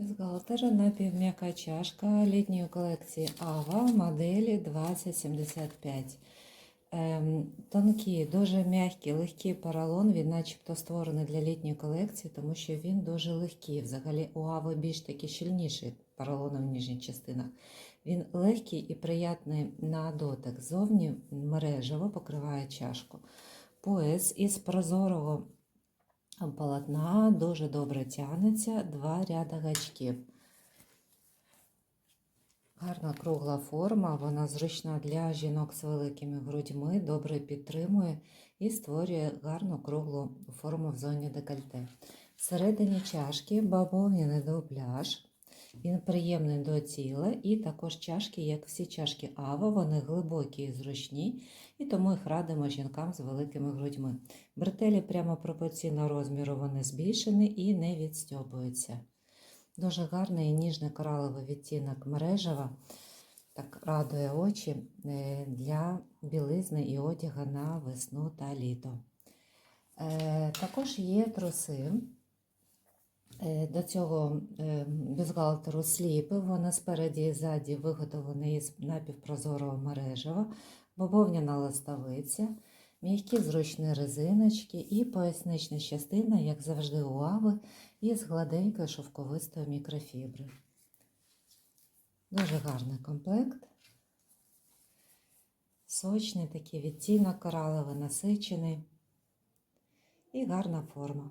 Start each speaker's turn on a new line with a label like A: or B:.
A: Бюстгальтер напівм'яка чашка літньої колекції Ава моделі 2075. Ем, тонкі, дуже м'який, легкий поролон. Він начебто створений для літньої колекції, тому що він дуже легкий. Взагалі у Ави більш такий щільніший поролоном в нижніх частинах. Він легкий і приятний на дотик. Зовні мережево покриває чашку. Пояс із прозорого полотна дуже добре тягнеться, два ряда гачків. Гарна кругла форма, вона зручна для жінок з великими грудьми, добре підтримує і створює гарну круглу форму в зоні декольте. Всередині чашки бавовняний дубляж. Він приємний до тіла, і також чашки, як всі чашки Ава, вони глибокі і зручні, і тому їх радимо жінкам з великими грудьми. Бретелі прямо пропорційно розміру вони збільшені і не відстьобуються. Дуже гарний і ніжний кораловий відтінок мережева, так радує очі е, для білизни і одяга на весну та літо. Е, Також є труси. Е, До цього е, бюстгальтеру сліпи, вона спереді і ззаді виготовлена із напівпрозорого мережева, бобовняна листовиця, м'які зручні резиночки і пояснична частина, як завжди, у ави, із гладенької шовковистої мікрофібри. Дуже гарний комплект. Сочний такий відтінок кораловий, насичений і гарна форма.